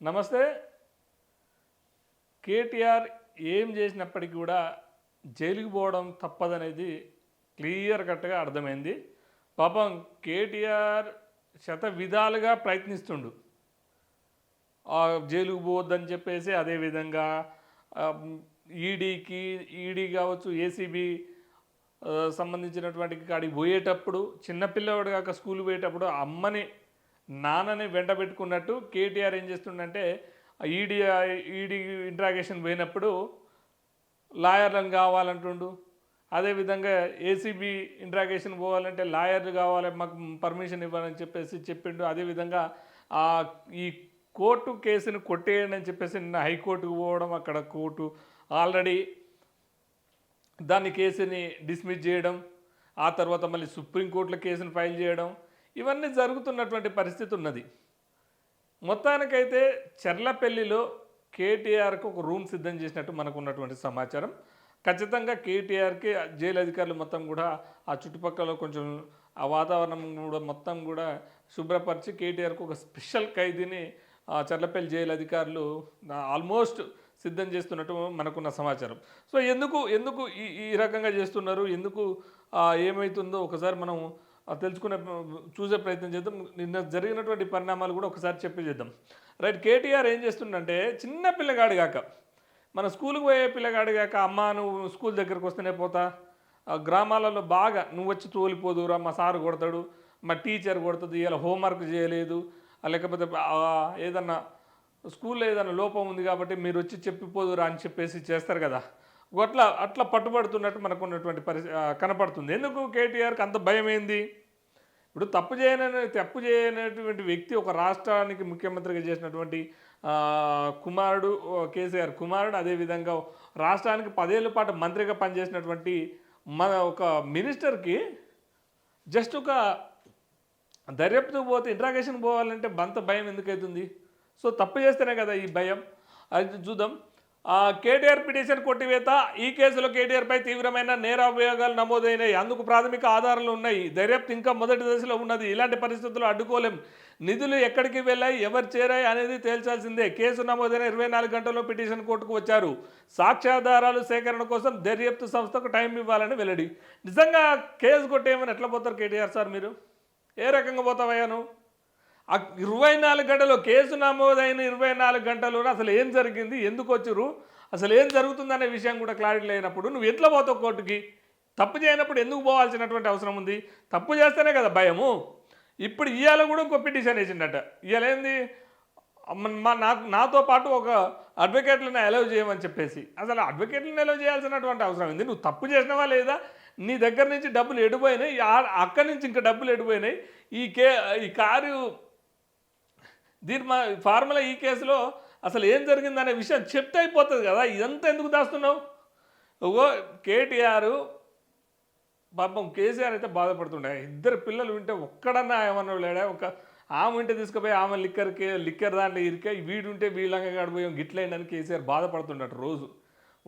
నమస్తే. కేటీఆర్ ఏం చేసినప్పటికీ కూడా జైలుకి పోవడం తప్పదనేది క్లియర్ కట్గా అర్థమైంది. పాపం కేటీఆర్ శత విధాలుగా ప్రయత్నిస్తుండు. జైలుకు పోవద్దని చెప్పేసి అదేవిధంగా ఈడీకి ఈడీ కావచ్చు ఏసీబీ సంబంధించినటువంటి కాడికి పోయేటప్పుడు చిన్నపిల్లవాడు కాక స్కూల్ పోయేటప్పుడు అమ్మని నాన్నని వెంట పెట్టుకున్నట్టు కేటీఆర్ ఏం చేస్తుండంటే ఈడీ ఈడీ ఇంట్రాగేషన్ పోయినప్పుడు లాయర్లను కావాలంటుండు. అదేవిధంగా ఏసీబీ ఇంట్రాగేషన్ పోవాలంటే లాయర్లు కావాలి మాకు పర్మిషన్ ఇవ్వాలని చెప్పేసి చెప్పిండు. అదేవిధంగా ఆ ఈ కోర్టు కేసును కొట్టేయండి అని చెప్పేసి నిన్న హైకోర్టుకు పోవడం అక్కడ కోర్టు ఆల్రెడీ దాని కేసుని డిస్మిస్ చేయడం ఆ తర్వాత మళ్ళీ సుప్రీంకోర్టులో కేసును ఫైల్ చేయడం ఇవన్నీ జరుగుతున్నటువంటి పరిస్థితి ఉన్నది. మొత్తానికైతే చెర్లపల్లిలో కేటీఆర్కి ఒక రూమ్ సిద్ధం చేసినట్టు మనకు ఉన్నటువంటి సమాచారం. ఖచ్చితంగా కేటీఆర్కి జైలు అధికారులు మొత్తం కూడా ఆ చుట్టుపక్కల కొంచెం ఆ వాతావరణం కూడా మొత్తం కూడా శుభ్రపరిచి కేటీఆర్కి ఒక స్పెషల్ ఖైదీని ఆ చర్లపల్లి జైలు అధికారులు ఆల్మోస్ట్ సిద్ధం చేస్తున్నట్టు మనకున్న సమాచారం. సో ఎందుకు ఎందుకు ఈ ఈ రకంగా చేస్తున్నారు? ఎందుకు ఏమవుతుందో ఒకసారి మనం తెలుసుకునే చూసే ప్రయత్నం చేద్దాం. నిన్న జరిగినటువంటి పరిణామాలు కూడా ఒకసారి చెప్పి చేద్దాం. రైట్ కేటీఆర్ ఏం చేస్తుండంటే చిన్న పిల్లగాడు కాక మన స్కూల్కి పోయే పిల్లగాడు కాక అమ్మ నువ్వు స్కూల్ దగ్గరకు వస్తేనే పోతా. ఆ గ్రామాలలో బాగా నువ్వు వచ్చి తోలిపోదురా మా సారు కొడతాడు మా టీచర్ కొడుతుంది ఇలా హోంవర్క్ చేయలేదు. లేకపోతే ఏదన్నా స్కూల్లో ఏదైనా లోపం ఉంది కాబట్టి మీరు వచ్చి చెప్పిపోదురా అని చెప్పేసి చేస్తారు కదా. అట్లా అట్లా పట్టుబడుతున్నట్టు మనకు ఉన్నటువంటి పరిస్థితి కనపడుతుంది. ఎందుకు కేటీఆర్కి అంత భయం ఏంది ఇప్పుడు తప్పు చేయని తప్పు చేయనటువంటి వ్యక్తి ఒక రాష్ట్రానికి ముఖ్యమంత్రిగా చేసినటువంటి కుమారుడు కేసీఆర్ కుమారుడు అదేవిధంగా రాష్ట్రానికి పదేళ్ళ పాటు మంత్రిగా పనిచేసినటువంటి మన ఒక మినిస్టర్కి జస్ట్ ఒక దర్యాప్తు పోతే ఇంట్రాగేషన్ పోవాలంటే బంత భయం ఎందుకైతుంది? సో తప్పు చేస్తేనే కదా ఈ భయం. అది చూద్దాం. కేటీఆర్ పిటిషన్ కొట్టివేత ఈ కేసులో కేటీఆర్పై తీవ్రమైన నేరాభియోగాలు నమోదైనాయి. అందుకు ప్రాథమిక ఆధారాలు ఉన్నాయి. దర్యాప్తు ఇంకా మొదటి దశలో ఉన్నది. ఇలాంటి పరిస్థితులు అడ్డుకోలేం. నిధులు ఎక్కడికి వెళ్ళాయి ఎవరు చేరాయి అనేది తేల్చాల్సిందే. కేసు నమోదైన ఇరవై నాలుగు గంటల్లో పిటిషన్ కోర్టుకు వచ్చారు. సాక్ష్యాధారాలు సేకరణ కోసం దర్యాప్తు సంస్థకు టైం ఇవ్వాలని వెల్లడి. నిజంగా కేసు కొట్టేయమని ఎట్లా పోతారు కేటీఆర్ సార్ మీరు? ఏ రకంగా పోతావయ్యాను ఆ ఇరవై నాలుగు గంటలు కేసు నమోదైన ఇరవై నాలుగు గంటలు అసలు ఏం జరిగింది? ఎందుకు వచ్చిర్రు? అసలు ఏం జరుగుతుందనే విషయం కూడా క్లారిటీ లేనప్పుడు నువ్వు ఎట్లా పోతావు కోర్టుకి? తప్పు చేయనప్పుడు ఎందుకు పోవాల్సినటువంటి అవసరం ఉంది? తప్పు చేస్తేనే కదా భయము. ఇప్పుడు ఇవాళ కూడా ఇంకో పిటిషన్ వేసిండట. ఇవాళ ఏంది? మా నాకు నాతో పాటు ఒక అడ్వకేట్లను అలౌ చేయమని చెప్పేసి. అసలు అడ్వకేట్లను అలౌ చేయాల్సినటువంటి అవసరం ఉంది నువ్వు తప్పు చేసినవా లేదా? నీ దగ్గర నుంచి డబ్బులు ఎడిపోయినాయి. అక్కడి నుంచి ఇంకా డబ్బులు ఎడిపోయినాయి. ఈ కే ఈ కారు దీని మా ఫార్ములా ఈ కేసులో అసలు ఏం జరిగిందనే విషయం చెప్తే అయిపోతుంది కదా. ఇదంతా ఎందుకు దాస్తున్నావు? ఓ కేటీఆర్ పాపం కేసీఆర్ అయితే బాధపడుతుండే. ఇద్దరు పిల్లలు వింటే ఒక్కడన్నా ఏమన్నా లేడా ఒక ఆమె ఉంటే తీసుకుపోయి ఆమె లిక్కర్కి లిక్కర్ దాంట్లో ఇరికే వీడు ఉంటే వీళ్ళంగా గడిపోయాం గిట్లయిందని కేసీఆర్ బాధపడుతుండట రోజు.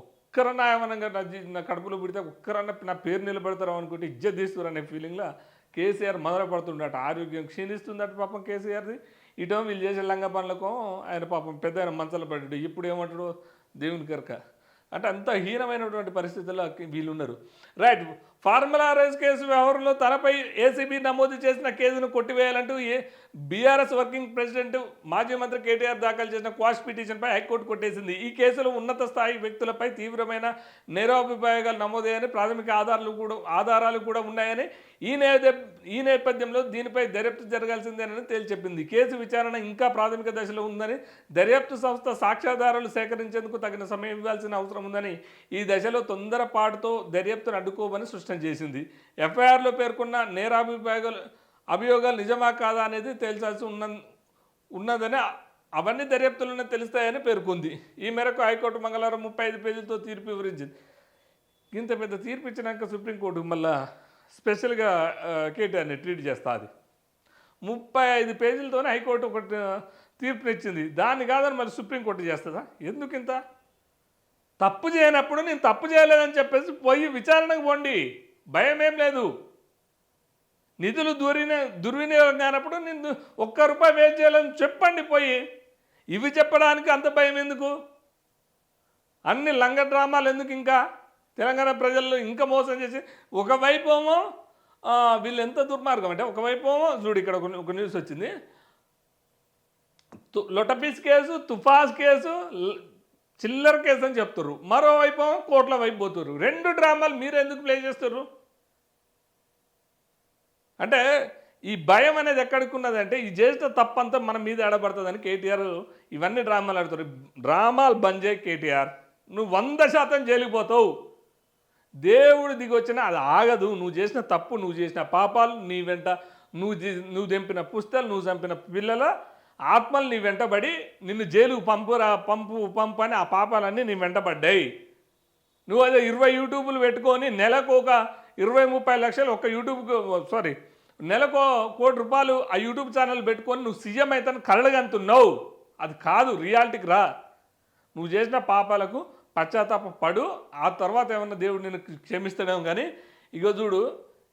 ఒక్కరన్నా ఏమన్నా నా నా కడుపులో పుడితే ఒక్కరన్నా నా పేరు నిలబెడతారు అనుకుంటే ఇజ్జత్ తీస్తారు అనే ఫీలింగ్లో కేసీఆర్ మొదలుపడుతుండట ఆరోగ్యం క్షీణిస్తుందట పాపం కేసీఆర్ది. ఇటో వీళ్ళు చేసే లంగ పనులకో ఆయన పాపం పెద్ద ఆయన మంచాలు పడ్డాడు. ఇప్పుడు ఏమంటాడు? దేవుని కరక. అంటే అంత హీనమైనటువంటి పరిస్థితుల్లో వీళ్ళు ఉన్నారు. రైట్ ఫార్ములా రైస్ కేసు వ్యవహారంలో తనపై ఏసీబీ నమోదు చేసిన కేసును కొట్టివేయాలంటూ ఏ బీఆర్ఎస్ వర్కింగ్ ప్రెసిడెంట్ మాజీ మంత్రి కేటీఆర్ దాఖలు చేసిన క్వాష్ పిటిషన్పై హైకోర్టు కొట్టేసింది. ఈ కేసులో ఉన్నత స్థాయి వ్యక్తులపై తీవ్రమైన నేరాభిప్రాయాలు నమోదయ్యాయని ప్రాథమిక ఆధారాలు కూడా ఆధారాలు కూడా ఉన్నాయని ఈ నేప ఈ నేపథ్యంలో దీనిపై దర్యాప్తు జరగాల్సిందేనని తేల్చెప్పింది. కేసు విచారణ ఇంకా ప్రాథమిక దశలో ఉందని దర్యాప్తు సంస్థ సాక్ష్యాధారాలు సేకరించేందుకు తగిన సమయం ఇవ్వాల్సిన అవసరం ఉందని ఈ దశలో తొందరపాటుతో దర్యాప్తును అడ్డుకోమని స్పష్టం చేసింది. ఎఫ్ఐఆర్లో పేర్కొన్న నేరాభిప్రాయాలు అభియోగాలు నిజమా కాదా అనేది తేల్చాల్సి ఉన్న ఉన్నదని అవన్నీ దర్యాప్తులోనే తెలుస్తాయని పేర్కొంది. ఈ మేరకు హైకోర్టు మంగళవారం ముప్పై ఐదు పేజీలతో తీర్పు వివరించింది. ఇంత పెద్ద తీర్పు ఇచ్చినాక సుప్రీంకోర్టు మళ్ళా స్పెషల్గా కేటీఆర్ని ట్రీట్ చేస్తా అది. ముప్పై ఐదు పేజీలతోనే హైకోర్టు ఒకటి ఆ, తీర్పునిచ్చింది. దాన్ని కాదని మరి సుప్రీంకోర్టు చేస్తుందా? ఎందుకు ఇంత తప్పు చేయనప్పుడు నేను తప్పు చేయలేదని చెప్పేసి పోయి విచారణకు పోండి. భయం ఏం లేదు. నిధులు దూరిన దుర్వినియోగం కానప్పుడు నేను ఒక్క రూపాయి వేస్ట్ చేయాలని చెప్పండి పోయి. ఇవి చెప్పడానికి అంత భయం ఎందుకు? అన్ని లంగ డ్రామాలు ఎందుకు ఇంకా? తెలంగాణ ప్రజల్లో ఇంకా మోసం చేసి ఒకవైపు ఏమో వీళ్ళు ఎంత దుర్మార్గం అంటే ఒకవైపు ఏమో చూడు ఇక్కడ ఒక ఒక న్యూస్ వచ్చింది. తు- కేసు తుఫాస్ కేసు చిల్లర కేసు అని చెప్తారు మరోవైపు కోట్ల వైపు పోతున్నారు రెండు డ్రామాలు మీరు ఎందుకు ప్లే చేస్తారు అంటే ఈ భయం అనేది ఎక్కడికి ఉన్నదంటే ఈ చేసిన తప్పంతా మన మీద ఎడబడుతుందని కేటీఆర్ ఇవన్నీ డ్రామాలు ఆడుతారు డ్రామాలు బంద్ చేయి కేటీఆర్. నువ్వు వంద శాతం జైలిపోతావు దేవుడు దిగొచ్చినా అది ఆగదు. నువ్వు చేసిన తప్పు నువ్వు చేసిన పాపాలు నీ వెంట నువ్వు నువ్వు దింపిన పుస్తకాలు నువ్వు చంపిన పిల్లల ఆత్మలు నీ వెంటబడి నిన్ను జైలుకు పంపురా పంపు పంపు అని ఆ పాపాలన్నీ నీ వెంటబడ్డాయి. నువ్వు అదే ఇరవై యూట్యూబ్లు పెట్టుకొని నెలకు ఒక ఇరవై ముప్పై లక్షలు ఒక యూట్యూబ్కు సారీ నెలకు కోటి రూపాయలు ఆ యూట్యూబ్ ఛానల్ పెట్టుకొని నువ్వు సీఎం అయితే కళ్ళగంతున్నావు అది కాదు రియాలిటీకి రా. నువ్వు చేసిన పాపాలకు పశ్చాత్తాప పడు. ఆ తర్వాత ఏమన్నా దేవుడు నేను క్షమిస్తాడేమో కానీ ఇగో చూడు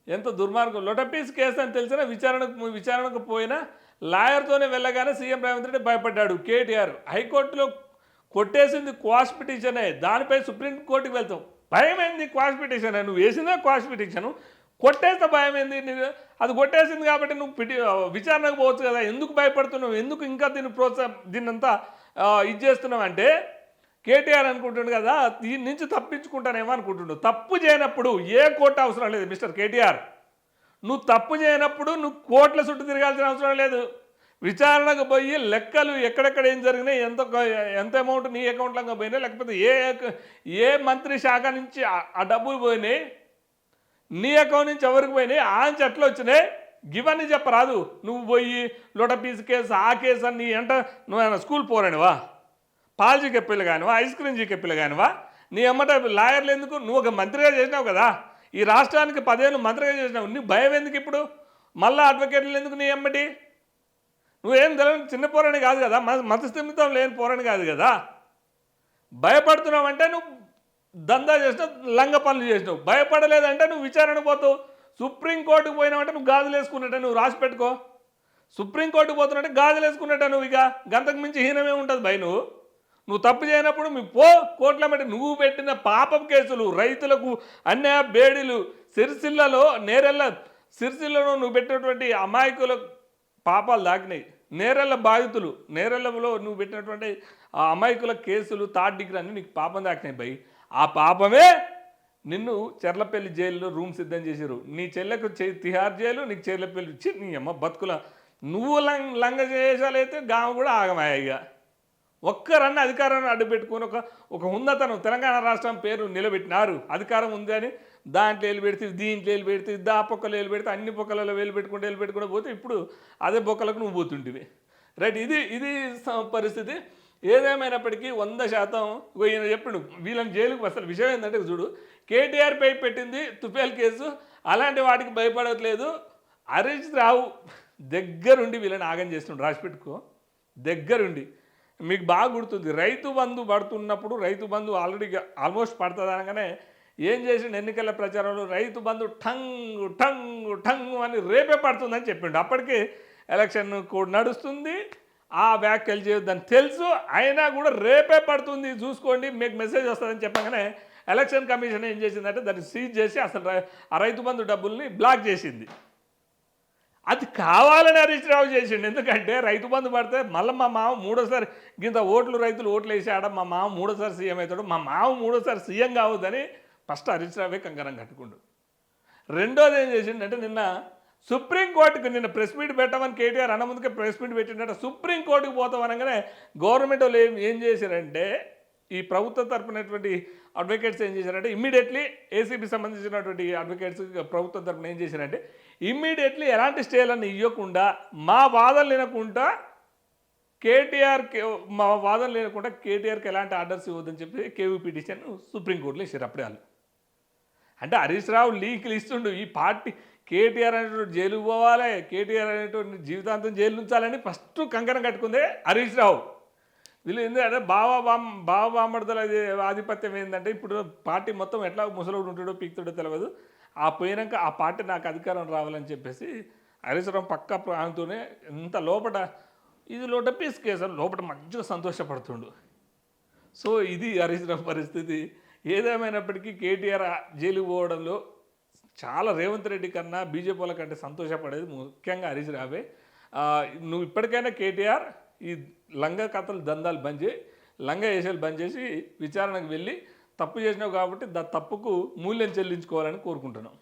ఎంత దుర్మార్గం. లొటపీస్ కేసు అని తెలిసినా విచారణకు విచారణకు పోయినా లాయర్తోనే వెళ్ళగానే సీఎం రేవంత్ రెడ్డి భయపడ్డాడు. కేటీఆర్ హైకోర్టులో కొట్టేసింది క్వాష్ పిటిషనే. దానిపై సుప్రీంకోర్టుకి వెళ్తాం. భయమైంది క్వాష్ పిటిషన్? నువ్వు వేసిందే క్వాష్ పిటిషన్? కొట్టేస్తే భయమైంది? నీకు అది కొట్టేసింది కాబట్టి నువ్వు పిటి విచారణకు పోవచ్చు కదా. ఎందుకు భయపడుతున్నావు? ఎందుకు ఇంకా దీన్ని ప్రోత్సాహం దీన్నంతా ఇది చేస్తున్నావు అంటే కేటీఆర్ అనుకుంటుండు కదా దీని నుంచి తప్పించుకుంటానేమో అనుకుంటుండు. తప్పు చేయనప్పుడు ఏ కోర్టు అవసరం లేదు మిస్టర్ కేటీఆర్. నువ్వు తప్పు చేయనప్పుడు నువ్వు కోట్ల చుట్టూ తిరగాల్సిన అవసరం లేదు. విచారణకు పోయి లెక్కలు ఎక్కడెక్కడ ఏం జరిగినాయి ఎంత ఎంత అమౌంట్ నీ అకౌంట్లో పోయినాయి లేకపోతే ఏ ఏ మంత్రి శాఖ నుంచి ఆ- డబ్బులు పోయినాయి నీ అకౌంట్ నుంచి ఎవరికి పోయినాయి ఆ నుంచి ఎట్లా వచ్చినాయి? గివన్నీ చెప్పరాదు నువ్వు పోయి లొటపీస్ కేసు ఆ కేసు అని నీ ఎంట నువ్వు స్కూల్ పోరానివా? పాలజీ కెప్పిలు కానివా? ఐస్ క్రీమ్ జీ కెప్పిలు కానివా? నీ అమ్మట లాయర్లు ఎందుకు? నువ్వు ఒక మంత్రిగా చేసినావు కదా. ఈ రాష్ట్రానికి పదేళ్ళు మంత్రిగా చేసినావు. నీ భయం ఎందుకు ఇప్పుడు? మళ్ళా అడ్వకేట్లు ఎందుకు నీ ఎమ్మటి? నువ్వేం తెలియని చిన్న పోరాణి కాదు కదా? మతస్థిమితం లేని పోరాని కాదు కదా? భయపడుతున్నావంటే నువ్వు దందా చేసినావు లంగ పనులు చేసినావు. భయపడలేదంటే నువ్వు విచారణ పోతావు సుప్రీంకోర్టుకు పోయినావంటే నువ్వు గాజులు వేసుకున్నట్టే నువ్వు రాసి పెట్టుకో. సుప్రీంకోర్టుకు పోతున్నట్టే గాజులు వేసుకున్నట్టే నువ్వు ఇక. గంతకు మించి హీనమే ఉంటుంది భయ నువ్వు. నువ్వు తప్పు చేయనప్పుడు మీ పో కోట్ల మట్టి నువ్వు పెట్టిన పాపం కేసులు రైతులకు అన్యాయ బేడీలు సిరిసిల్లలో నేరెళ్ళ సిరిసిల్లలో నువ్వు పెట్టినటువంటి అమాయకుల పాపాలు దాకినాయి. నేరెళ్ళ బాధితులు నేరెళ్ళలో నువ్వు పెట్టినటువంటి ఆ అమాయకుల కేసులు థర్డ్ డిగ్రీ అన్నీ నీకు పాపం దాకినాయి భయ్ ఆ పాపమే నిన్ను చెర్లపల్లి జైల్లో రూమ్ సిద్ధం చేశారు. నీ చెల్లెకు తిహార్ జైలు నీకు చెర్లపల్లి ఇచ్చి నీ అమ్మ బతుకుల నువ్వు లంగ లంగ చేసాలైతే గామ కూడా ఆగమాయ ఇక ఒక్కరన్న అధికారాన్ని అడ్డు పెట్టుకొని ఒక ఒక ఉన్నతనం తెలంగాణ రాష్ట్రం పేరు నిలబెట్టినారు. అధికారం ఉంది అని దాంట్లో వేలు పెడితే దీంట్లో వేలు పెడితే దా పొక్కలు వేలు పెడితే అన్ని పొక్కలలో వేలు పెట్టుకుంటే వేలు పెట్టుకుంటే పోతే ఇప్పుడు అదే పొక్కలకు నువ్వు పోతుంటివి. రైట్ ఇది ఇది పరిస్థితి. ఏదేమైనప్పటికీ వంద శాతం ఈయన చెప్పిండు వీళ్ళని జైలుకు అసలు విషయం ఏంటంటే చూడు కేటీఆర్ పై పెట్టింది తుఫేల్ కేసు అలాంటి వాటికి భయపడట్లేదు. హరీష్ రావు దగ్గరుండి వీళ్ళని ఆగం చేస్తుండు రాసిపెట్టుకో దగ్గరుండి. మీకు బాగా గుర్తుంది. రైతు బంధు పడుతున్నప్పుడు రైతు బంధు ఆల్రెడీ ఆల్మోస్ట్ పడుతుంది అనగానే ఏం చేసిండు ఎన్నికల ప్రచారంలో? Rythu Bandhu tongue tongue tongue అని రేపే పడుతుందని చెప్పిండు. అప్పటికి ఎలక్షన్ కోడ్ నడుస్తుంది. ఆ వ్యాఖ్యలు చేయొద్దని తెలుసు. అయినా కూడా రేపే పడుతుంది. చూసుకోండి మీకు మెసేజ్ వస్తుందని చెప్పగానే ఎలక్షన్ కమిషన్ ఏం చేసిందంటే దాన్ని సీజ్ చేసి అసలు ఆ రైతు బంధు డబ్బుల్ని బ్లాక్ చేసింది. అది కావాలని హరీష్ రావు చేసిండు. ఎందుకంటే రైతు బంధు పడితే మళ్ళీ మా మామ మూడోసారి గింత ఓట్లు రైతులు ఓట్లు వేసాడ? మా మామ మూడోసారి సీఎం అవుతాడు. మా మామ మూడోసారి సీఎం కావద్దని ఫస్ట్ హరీష్ రావే కంకరం కట్టుకుండు. రెండోది ఏం చేసిండంటే నిన్న సుప్రీంకోర్టుకు నిన్న ప్రెస్ మీట్ పెట్టమని కేటీఆర్ అన్న ముందుకే ప్రెస్ మీట్ పెట్టిండట. సుప్రీంకోర్టుకు పోతాం అనగానే గవర్నమెంట్ వాళ్ళు ఏం ఏం చేశారంటే ఈ ప్రభుత్వ తరపునటువంటి అడ్వకేట్స్ ఏం చేశారంటే ఇమ్మీడియట్లీ ఏసీబీ సంబంధించినటువంటి అడ్వకేట్స్ ప్రభుత్వం తరపున ఏం చేశారంటే ఇమ్మీడియట్లీ ఎలాంటి స్టేలను ఇవ్వకుండా మా వాదన లేనకుండా కేటీఆర్ మా వాదన లేనకుండా కేటీఆర్కి ఎలాంటి ఆర్డర్స్ ఇవ్వద్దని చెప్పి కేవీ పిటిషన్ సుప్రీంకోర్టులో ఇచ్చారు అప్పుడే వాళ్ళు. అంటే హరీష్ రావు లీకులు ఇస్తుండు ఈ పార్టీ కేటీఆర్ అనేటువంటి జైలు పోవాలి కేటీఆర్ అనేటువంటి జీవితాంతం జైలు ఉంచాలని ఫస్ట్ కంకణం కట్టుకుందే హరీష్ రావు. వీళ్ళు ఏంటంటే బావా బామ్ బావ బామ్మడతల ఆధిపత్యం ఏంటంటే ఇప్పుడు పార్టీ మొత్తం ఎట్లా ముసలోడు ఉంటాడో పీక్తాడో తెలియదు ఆ పోయినాక ఆ పార్టీ నాకు అధికారం రావాలని చెప్పేసి హరీష్ పక్క ప్రాంతంతోనే ఎంత లోపల ఇది లోట పీస్ కేసు లోపల మంచిగా సంతోషపడుతుండు. సో ఇది హరీష్ పరిస్థితి. ఏదేమైనప్పటికీ కేటీఆర్ జైలు పోవడంలో చాలా రేవంత్ రెడ్డి కన్నా బీజేపీ వాళ్ళ కంటే సంతోషపడేది ముఖ్యంగా హరీష్ రావే. నువ్వు ఇప్పటికైనా కేటీఆర్ ఈ లంగ కథలు దందాలు బంద్ చేయి లంగ వేసాలు బంద్ చేసి విచారణకు వెళ్ళి తప్పు చేసినావు కాబట్టి దా తప్పుకు మూల్యం చెల్లించుకోవాలని కోరుకుంటున్నాం.